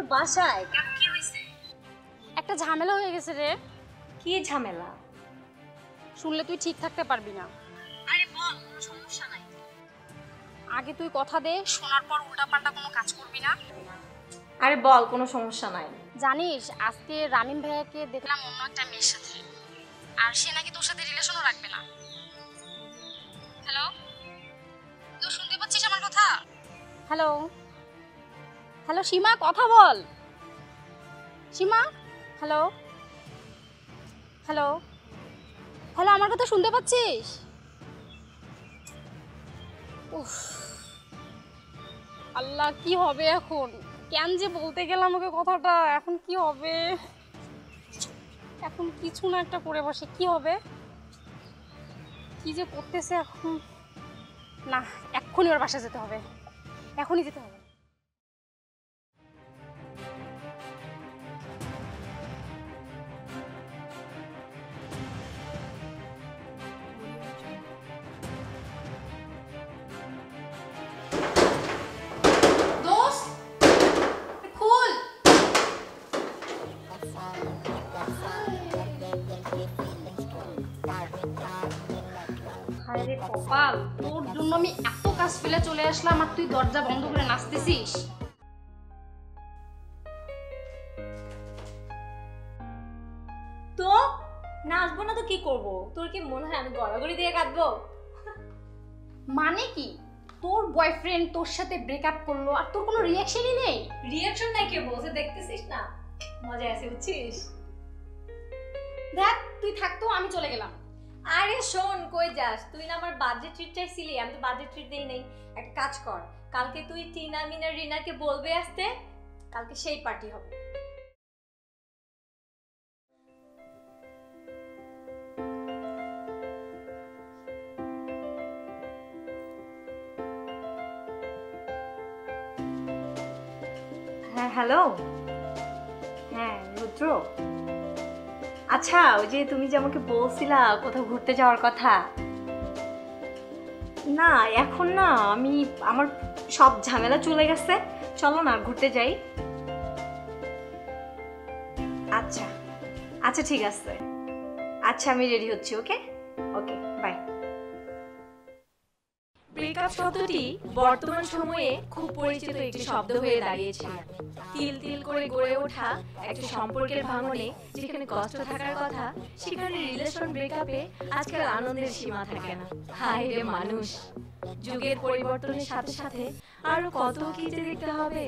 তো বাসায়। কেন কি হয়েছে? একটা ঝামেলা হয়ে গেছে রে। কি ঝামেলা? শুনলে তুই ঠিক থাকতে পারবি না। আরে বল কোনো সমস্যা নাই। আগে তুই কথা দে শোনার পর উল্টাপাল্টা কোনো কাজ করবি না। আরে বল কোনো সমস্যা নাই। জানিস আজকে রামিম ভাইয়াকে দেখলাম অন্য একটা মেয়ের সাথে। আর সে নাকি তোর সাথে রিলেশনও রাখবে না। হ্যালো? তুই শুনতে পাচ্ছিস আমার কথা? হ্যালো? হ্যালো, সীমা, কথা বল। সীমা, হ্যালো হ্যালো হ্যালো, আমার কথা শুনতে পাচ্ছিস? আল্লাহ, কি হবে এখন? কেন যে বলতে গেলাম ওকে কথাটা, এখন কি হবে? এখন কিছু না একটা করে বসে, কি হবে? কি যে করতেছে এখন? না, এক্ষুনি ওর বাসায় যেতে হবে, এখনই যেতে হবে। হায় রে কপাল তোর জন্য আমি এত কাজ ফেলে চলে আসলাম আর তুই দরজা বন্ধ করে নাচতেছিস? তো? নাচবো না তো কি করব? তোর কি মনে হয় আমি গড়াগড়ি দিয়ে কাঁদবো? মানে কি? তোর বয়ফ্রেন্ড তোর সাথে ব্রেকআপ করল আর তোর কোনো রিয়াকশনই নেই? রিয়াকশন নাই কে বলছে দেখতেছিস না? মজা আছে বুঝছিস? দেখ তুই থাকতো আমি চলে গেলাম। আরে শোন, কই যাস? তুই না আমার বাজেট ট্রিট চাইছিলি, আমি তো বাজেট ট্রিট দেই নাই। একটা কাজ কর, কালকে তুই টিনা, মিনা, রিনাকে বলবে আসতে, কালকে সেই পার্টি হবে। হ্যাঁ হ্যালো হ্যাঁ রুদ্র? আচ্ছা ওই যে তুমি যে আমাকে বলছিলা কোথাও ঘুরতে যাওয়ার কথা। না, এখন না, আমি, আমার সব ঝামেলা চলে গেছে। চলো না, ঘুরতে যাই। আচ্ছা আচ্ছা ঠিক আছে। আচ্ছা আমি রেডি হচ্ছি, ওকে? ওকে, বাই। ব্রেকআপ শব্দটি বর্তমান সময়ে খুব পরিচিত একটি শব্দ হয়ে দাঁড়িয়েছে। তিল তিল করে গড়ে ওঠা একটা সম্পর্কের ভাঙনে যেখানে কষ্ট থাকার কথা, সেখানে রিলেশন ব্রেকআপে আজকাল আনন্দের সীমা থাকে না। হায় রে মানুষ! যুগের পরিবর্তনের সাথে সাথে আরও কত কি যে দেখতে হবে।